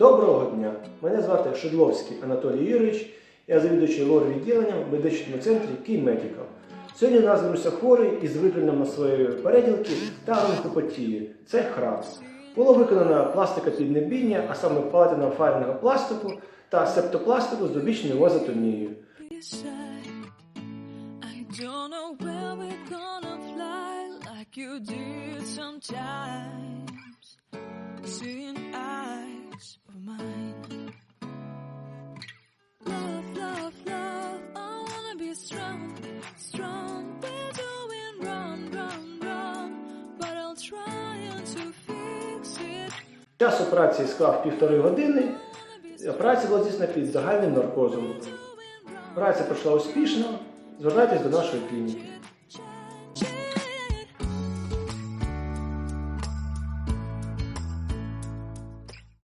Доброго дня! Мене звати Шедловський Анатолій Юрійович, я завідуючий лор відділенням в медичному центрі Київмедикал. Сьогодні нас хворий із викликом своєї переділки та онкопатії. Це храпс. Було виконано пластикопіднебіння, а саме палатино файлного пластику та септопластику з добічною вазотонією. you did sometimes. Seeing strong, strong. We're doing wrong, wrong, wrong. But I'll try to fix it. Час операції склав півтори години. Операція була здійснена під загальним наркозом. Операція пройшла успішно. Звертайтесь до нашої клініки.